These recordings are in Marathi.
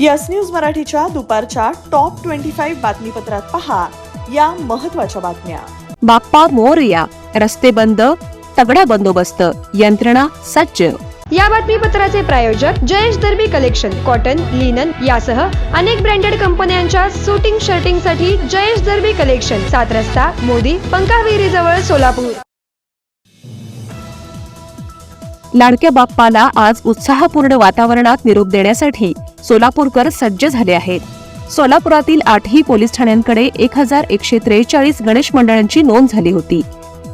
यस न्यूज मराठीच्या दुपारच्या टॉप ट्वेंटी फाईव्ह बातमीपत्रात पहा या महत्त्वाच्या बातम्या. बाप्पा मोरया रस्ते बंद तगडा बंदोबस्त यंत्रणा सज्ज. या बातमीपत्राचे प्रायोजक Jayesh Darbi collection cotton linen यासह अनेक ब्रँडेड कंपन्यांच्या सुटिंग शर्टिंगसाठी जयेश दर्बी कलेक्शन सात रस्ता मोदी पंकाविहिरी जवळ सोलापूर. लाडक्या बाप्पाला आज उत्साहपूर्ण वातावरणात निरोप देण्यासाठी सोलापूरकर सज्ज झाले आहेत. सोलापुरातील आठही पोलीस ठाण्यांकडे एक हजार एकशे त्रेचाळीस गणेश मंडळांची नोंद झाली होती.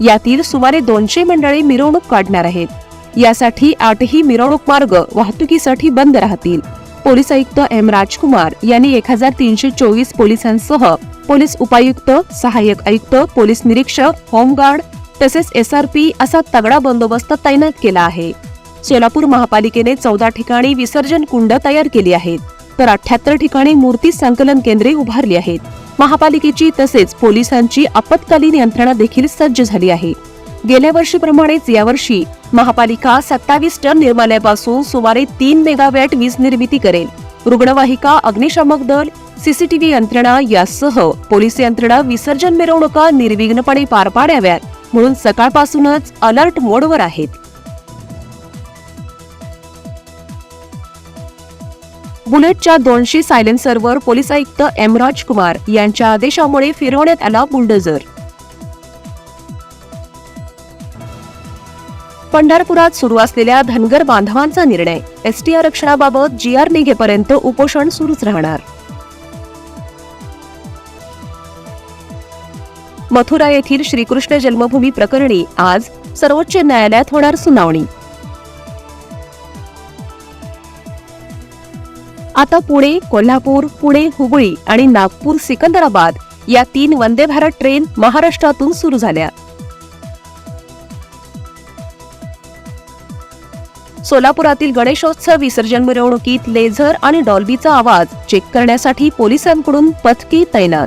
यातील सुमारे दोनशे मंडळी मिरवणूक काढणार आहेत. यासाठी आठही मिरवणूक मार्ग वाहतुकीसाठी बंद राहतील. पोलीस आयुक्त एम राजकुमार यांनी एक हजार तीनशे चोवीस पोलिसांसह पोलीस उपायुक्त सहाय्यक आयुक्त पोलीस निरीक्षक होमगार्ड तसेच एसआरपी असा तगडा बंदोबस्त तैनात केला आहे. सोलापूर महापालिकेने चौदा ठिकाणी विसर्जन कुंड तयार केली आहेत. तर अठ्याहत्तर ठिकाणी मूर्ती संकलन केंद्रे उभारली आहेत. महापालिकेची तसेच पोलिसांची आपत्कालीन यंत्रणा देखील सज्ज झाली आहे. गेल्या वर्षीप्रमाणेच यावर्षी महापालिका सत्तावीस टन निर्माल्यापासून सुमारे तीन मेगावॅट वीज निर्मिती करेल. रुग्णवाहिका अग्निशामक दल सीसीटीव्ही यंत्रणा यासह पोलीस यंत्रणा विसर्जन मिरवणुका निर्विघ्नपणे पार पाडाव्यात. म्हणून सकाळपासूनच अलर्ट मोडवर आहेत. बुलेटच्या दोनशे सायलेन्सरवर पोलीस आयुक्त एम राजकुमार यांच्या आदेशामुळे फिरवण्यात आला बुलडोझर. पंढरपुरात सुरू असलेल्या धनगर बांधवांचा निर्णय. एसटी आरक्षणाबाबत जी आर निघेपर्यंत उपोषण सुरूच राहणार. मथुरा येथील श्रीकृष्ण जन्मभूमी प्रकरणी आज सर्वोच्च न्यायालयात होणार सुनावणी. आता पुणे कोल्हापूर पुणे हुबळी आणि नागपूर सिकंदराबाद या तीन वंदे भारत ट्रेन महाराष्ट्रातून सुरू झाल्या. सोलापुरातील गणेशोत्सव विसर्जन मिरवणुकीत लेझर आणि डॉल्बीचा आवाज चेक करण्यासाठी पोलिसांकडून पथकी तैनात.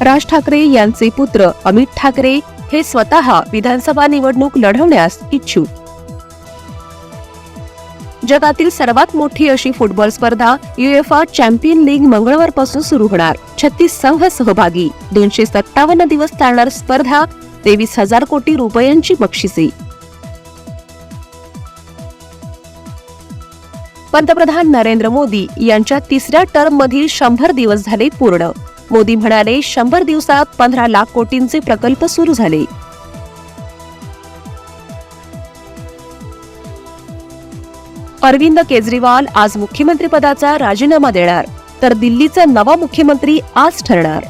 राज ठाकरे यांचे पुत्र अमित ठाकरे हे स्वतः विधानसभा निवडणूक लढवण्यास इच्छुक. जगातील सर्वात मोठी अशी फुटबॉल स्पर्धा युएफा चॅम्पियन लीग मंगळवारपासून सुरू होणार. छत्तीस संघ सहभागी. दोनशे सत्तावन्न दिवस चालणार स्पर्धा. तेवीस हजार कोटी रुपयांची बक्षिसे. पंतप्रधान नरेंद्र मोदी यांच्या तिसऱ्या टर्म मधील शंभर दिवस झाले पूर्ण. मोदी म्हणाले शंभर दिवसात पंधरा लाख कोटींचे प्रकल्प सुरू झाले. अरविंद केजरीवाल आज मुख्यमंत्रीपदाचा राजीनामा देणार तर दिल्लीचा नवा मुख्यमंत्री आज ठरणार.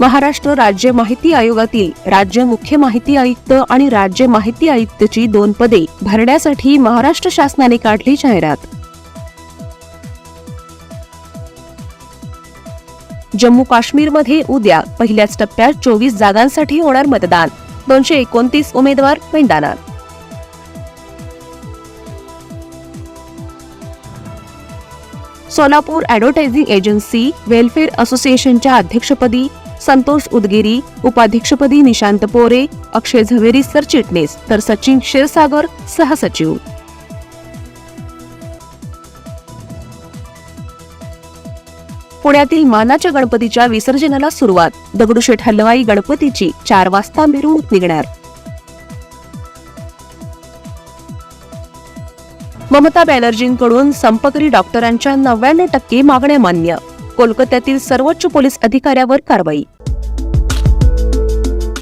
महाराष्ट्र राज्य माहिती आयोगातील राज्य मुख्य माहिती आयुक्त आणि राज्य माहिती आयुक्तची दोन पदे भरण्यासाठी महाराष्ट्र शासनाने काढली जाहिरात. जम्मू काश्मीरमध्ये उद्या पहिल्याच टप्प्यात चोवीस जागांसाठी होणार मतदान. दोनशे एकोणतीस उमेदवार मैदानात. सोलापूर ॲडव्हर्टायझिंग एजन्सी वेलफेअर असोसिएशनच्या अध्यक्षपदी संतोष उदगिरी उपाध्यक्षपदी निशांत पोरे अक्षय झवेरी सरचिटणीस तर सचिन क्षीरसागर सहसचिव पुण्यातील मानाच्या गणपतीच्या विसर्जनाला सुरुवात. दगडूशेठ हलवाई गणपतीची चार वाजता मिरवणूक निघणार. ममता बॅनर्जींकडून संपकरी डॉक्टरांच्या नव्याण्णव टक्के मागण्या मान्य. कोलकात्यातील सर्वोच्च पोलीस अधिकाऱ्यावर कारवाई.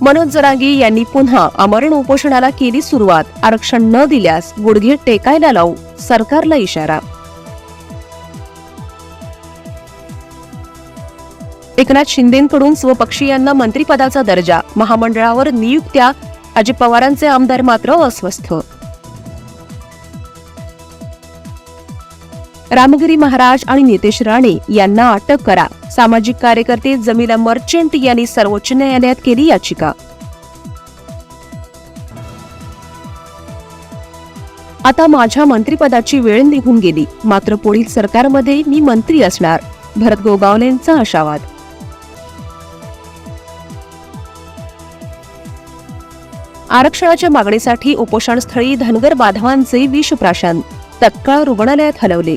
मनोज जरांगी यांनी पुन्हा आमरण उपोषणाला केली सुरुवात. आरक्षण न दिल्यास गुडघे टेकायला लावू सरकारला इशारा. एकनाथ शिंदेकडून स्वपक्षीयांना मंत्रिपदाचा दर्जा. महामंडळावर नियुक्त्या. अजित पवारांचे आमदार मात्र अस्वस्थ. रामगिरी महाराज आणि नितेश राणे यांना अटक करा. सामाजिक कार्यकर्ते जमीला मर्चंट यांनी सर्वोच्च न्यायालयात केली याचिका. आता माझ्या मंत्रिपदाची वेळ निघून गेली. मात्र पुढील सरकारमध्ये मी मंत्री असणार. भरत गोगावलेंचा आशावाद. आरक्षणाच्या मागणीसाठी उपोषणस्थळी धनगर बांधवांचे विषप्राशन तत्काळ रुग्णालयात हलवले.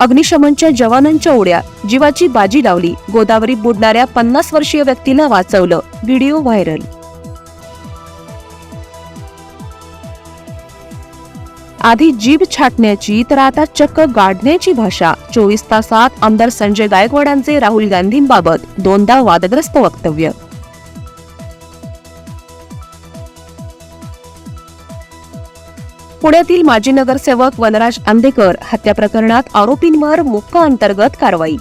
अग्निशमनच्या जवानांच्या उड्या जीवाची बाजी लावली गोदावरी बुडणाऱ्या पन्नास वर्षीय व्यक्तीला वाचवलं व्हिडिओ व्हायरल. आधी जीभ छाटण्याची तर आता चक्क गाडण्याची भाषा. चोवीस तासात आमदार संजय गायकवाडांचे राहुल गांधींबाबत दोनदा वादग्रस्त वक्तव्य. पुण्यातील माजी नगरसेवक वनराज आंदेकर हत्या प्रकरणात आरोपींवर मोक्का अंतर्गत कारवाई.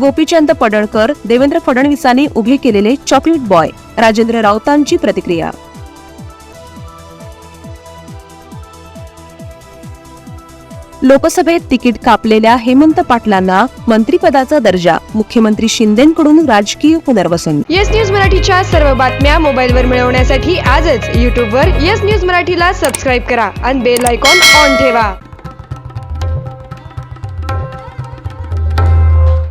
गोपीचंद पडळकर देवेंद्र फडणवीसांनी उभे केलेले चॉकलेट बॉय राजेंद्र राऊतांची प्रतिक्रिया. लोकसभेत तिकीट कापलेल्या हेमंत पाटलांना मंत्रिपदाचा दर्जा मुख्यमंत्री शिंदेकडून राजकीय पुनर्वसन. येस न्यूज मराठीच्या सर्व बातम्या मोबाईलवर मिळवण्यासाठी आजच यूट्यूबवर येस न्यूज मराठीला सबस्क्राईब करा आणि बेल आयकॉन ऑन ठेवा.